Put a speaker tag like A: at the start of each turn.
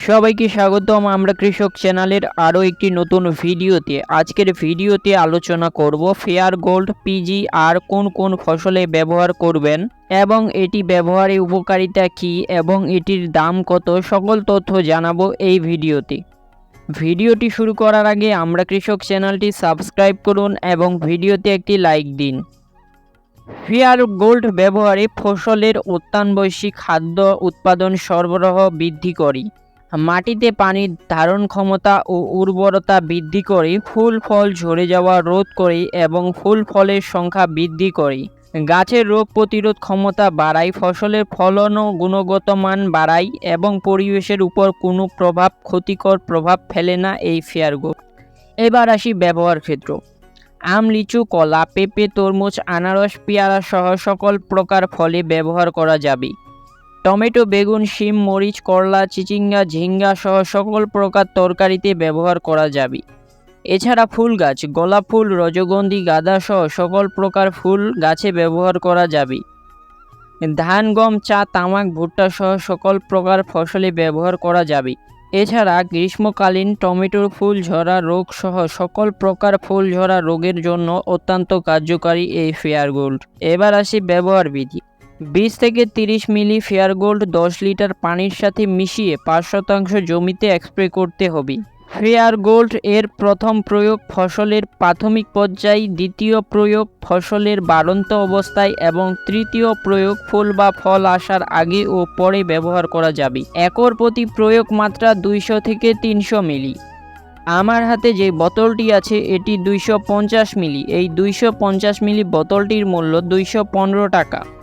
A: সবাইকে স্বাগতম। আমরা কৃষক চ্যানেলের আরও একটি নতুন ভিডিওতে। আজকের ভিডিওতে আলোচনা করব ফেয়ার গোল্ড পিজি আর কোন কোন ফসলে ব্যবহার করবেন এবং এটি ব্যবহারের উপকারিতা কী এবং এটির দাম কত সকল তথ্য জানাব এই ভিডিওতে। ভিডিওটি শুরু করার আগে আমরা কৃষক চ্যানেলটি সাবস্ক্রাইব করুন এবং ভিডিওতে একটি লাইক দিন। ফেয়ার গোল্ড ব্যবহারে ফসলের অত্যাবশ্যিক খাদ্য উৎপাদন সরবরাহ বৃদ্ধি করি। মাটিতে পানির ধারণ ক্ষমতা ও উর্বরতা বৃদ্ধি করে, ফুল ফল ঝরে যাওয়া রোধ করে এবং ফুল ফলের সংখ্যা বৃদ্ধি করে। গাছের রোগ প্রতিরোধ ক্ষমতা বাড়ায়, ফসলের ফলন ও গুণগত মান বাড়ায় এবং পরিবেশের উপর কোনো প্রভাব, ক্ষতিকর প্রভাব ফেলে না এই ফেয়ারগো এবার আসি ব্যবহার ক্ষেত্র। আম, লিচু, কলা, পেঁপে, তরমুজ, আনারস, পেয়ারা সহ সকল প্রকার ফলে ব্যবহার করা যাবে। টমেটো, বেগুন, শিম, মরিচ, করলা, চিচিঙ্গা, ঝিঙ্গা সহ সকল প্রকার তরকারিতে ব্যবহার করা যাবে। এছাড়া ফুল গাছ, গোলাপ ফুল, রজগন্ধি, গাঁদা সহ সকল প্রকার ফুল গাছে ব্যবহার করা যাবে। ধান, গম, চা, তামাক, ভুট্টা সহ সকল প্রকার ফসলে ব্যবহার করা যাবে। এছাড়া গ্রীষ্মকালীন টমেটোর ফুল ঝরা রোগ সহ সকল প্রকার ফুল ঝরা রোগের জন্য অত্যন্ত কার্যকারী এই ফেয়ার গোল্ড। এবার আসি ব্যবহার বিধি। বিশ থেকে তিরিশ মিলি ফেয়ার গোল্ড দশ লিটার পানির সাথে মিশিয়ে পাঁচ শতাংশ জমিতে স্প্রে করতে হবে। ফেয়ার গোল্ড এর প্রথম প্রয়োগ ফসলের প্রাথমিক পর্যায়ে, দ্বিতীয় প্রয়োগ ফসলের বাড়ন্ত অবস্থায় এবং তৃতীয় প্রয়োগ ফুল বা ফল আসার আগে ও পরে ব্যবহার করা যাবে। একর প্রতি প্রয়োগ মাত্রা দুইশো থেকে তিনশো মিলি। আমার হাতে যে বোতলটি আছে, এটি দুইশো পঞ্চাশ মিলি। এই দুইশো পঞ্চাশ মিলি বোতলটির মূল্য দুইশো পনেরো টাকা।